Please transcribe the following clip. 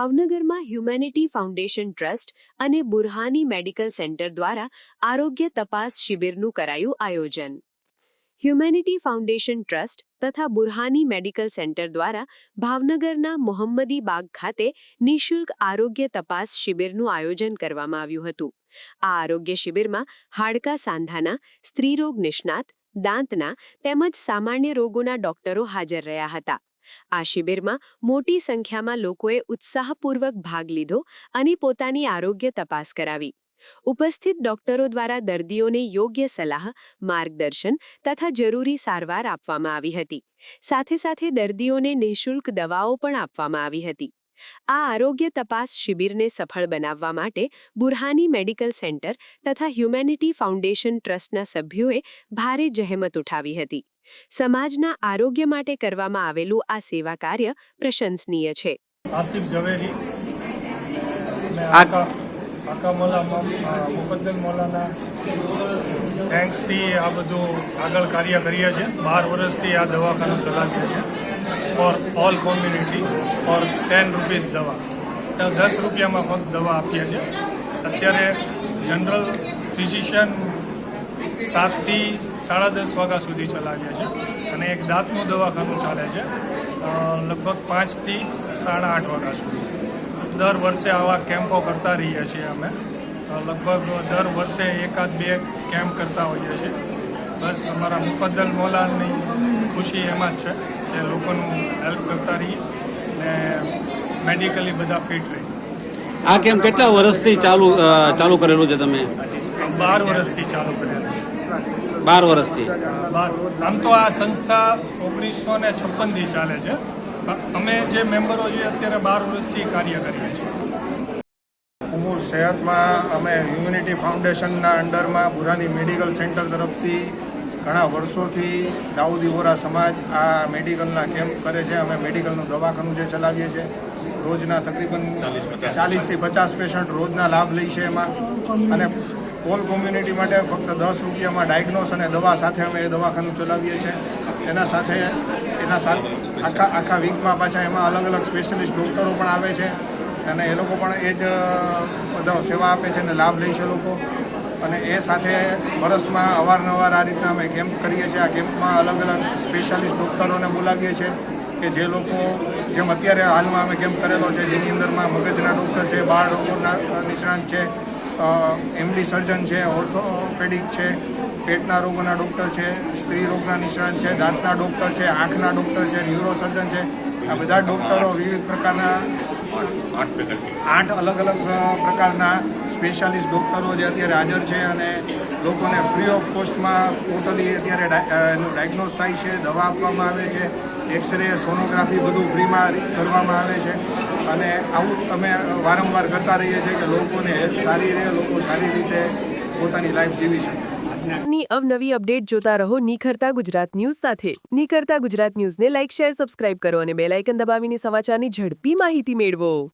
ભાવનગરમાં humanity foundation trust અને Burhani medical centre દ્વારા આરોગ્ય તપાસ શિબિરનું કરાયું આયોજન. હ્યુમેનિટી ફાઉન્ડેશન ટ્રસ્ટ તથા બુરહાની મેડિકલ સેન્ટર દ્વારા ભાવનગરના મોહમ્મદી બાગ ખાતે નિઃશુલ્ક આરોગ્ય તપાસ શિબિરનું આયોજન કરવામાં આવ્યું હતું. આ આરોગ્ય શિબિરમાં હાડકા સાંધાના, સ્ત્રીરોગ નિષ્ણાત, દાંતના તેમજ સામાન્ય રોગોના ડોક્ટરો હાજર રહ્યા હતા. આ શિબિરમાં મોટી સંખ્યામાં લોકોએ ઉત્સાહપૂર્વક ભાગ લીધો અને પોતાની આરોગ્ય તપાસ કરાવી. ઉપસ્થિત ડોક્ટરો દ્વારા દર્દીઓને યોગ્ય સલાહ, માર્ગદર્શન તથા જરૂરી સારવાર આપવામાં આવી હતી. સાથે સાથે દર્દીઓને નિઃશુલ્ક દવાઓ પણ આપવામાં આવી હતી. આ આરોગ્ય તપાસ શિબિરને સફળ બનાવવા માટે બુરહાની મેડિકલ સેન્ટર તથા હ્યુમેનિટી ફાઉન્ડેશન ટ્રસ્ટના સભ્યોએ ભારે જહેમત ઉઠાવી હતી. સમાજના આરોગ્ય માટે કરવામાં આવેલું આ સેવા કાર્ય પ્રશંસનીય છે. આસિફ ઝવેરી આ- આકા આકા મોલા મોલાના થેન્ક્સથી આ બધું આગળ કાર્ય કરીએ છીએ. બાર વર્ષથી આ દવાખાનું ચલાવીએ છીએ. For all community for ten rupees દવા. દસ રૂપિયામાં ફક્ત દવા આપીએ છીએ. અત્યારે જનરલ ફિઝિશિયન સાતથી સાડા દસ વાગ્યા સુધી ચલાવીએ છીએ અને એક દાંતનું દવાખાનું ચાલે છે લગભગ પાંચથી સાડા આઠ વાગ્યા સુધી. દર વર્ષે આવા કેમ્પો કરતા રહીએ છીએ અમે. લગભગ દર વર્ષે એકાદ બે કેમ્પ કરતા હોઈએ છીએ. બસ અમારા મુફદ્દલ મોલાની ખુશી એમાં જ છે કે લોકોનું હેલ્પ કરતા રહીએ ને મેડિકલી બધા ફિટ રહીએ. આ કેમ કેટલા વર્ષથી ચાલુ ચાલુ કરેલું છે તમે? બાર વર્ષથી ચાલુ કરેલું છે. બાર વર્ષથી? આમ તો આ સંસ્થા ઓગણીસો ને છપ્પનથી ચાલે છે. અમે જે મેમ્બરો છીએ અત્યારે બાર વર્ષથી કાર્ય કરીએ છીએ. ઉમુર સેહતમાં અમે હ્યુમેનિટી ફાઉન્ડેશનના અંડરમાં બુરાની મેડિકલ સેન્ટર તરફથી ઘણા વર્ષોથી દાઉદી વોરા સમાજ આ મેડિકલના કેમ્પ કરે છે. અમે મેડિકલનું દવાખાનું જે ચલાવીએ છીએ. રોજના તકરીબન ચાલીસથી પચાસ પેશન્ટ રોજના લાભ લે છે એમાં. અને ઓલ કોમ્યુનિટી માટે ફક્ત દસ રૂપિયામાં ડાયગ્નોસ અને દવા સાથે અમે એ દવાખાનું ચલાવીએ છીએ. એના સાથે એના સાથે આખા આખા વીકમાં પાછા એમાં અલગ અલગ સ્પેશિયલિસ્ટ ડૉક્ટરો પણ આવે છે. અને એ લોકો પણ એ જ બધા સેવા આપે છે અને લાભ લે છે લોકો. અને એ સાથે વર્ષમાં અવારનવાર આ રીતના અમે કેમ્પ કરીએ છીએ. આ કેમ્પમાં અલગ અલગ સ્પેશિયાલિસ્ટ ડૉક્ટરોને બોલાવીએ છીએ. કે જે લોકો જેમ અત્યારે હાલમાં અમે કેમ્પ કરેલો છે, જેની અંદરમાં મગજના ડૉક્ટર છે, બાળ રોગોના નિષ્ણાંત છે એમડી સર્જન છે, ઓર્થોપેડિક છે, પેટના રોગોના ડૉક્ટર છે, સ્ત્રી રોગના નિષ્ણાંત છે, દાંતના ડૉક્ટર છે, આંખના ડૉક્ટર છે, ન્યુરોસર્જન છે. આ બધા ડૉક્ટરો વિવિધ પ્રકારના આઠ અલગ અલગ પ્રકારના સ્પેશિયાલિસ્ટ ડૉક્ટરો જે અત્યારે હાજર છે અને લોકોને ફ્રી ઓફ કોસ્ટમાં ટોટલી અત્યારે એનું ડાયગ્નોસ થાય છે, દવા આપવામાં આવે છે. એક્સરે સોનોગ્રાફી બધું ફ્રીમાં કરવામાં આવે છે. અને આવું અમે વારંવાર કરતા રહીએ છીએ કે લોકોને હેલ્થ સારી રહે, લોકો સારી રીતે પોતાની લાઈફ જીવી શકે. ની અવનવી અપડેટ જોતા રહો નિખરતા ગુજરાત ન્યૂઝ સાથે. નિખરતા ગુજરાત ન્યૂઝને લાઇક શેર, સબસ્ક્રાઇબ કરો અને બેલ આઇકન દબાવીને સમાચારની ઝડપી માહિતી મેળવો.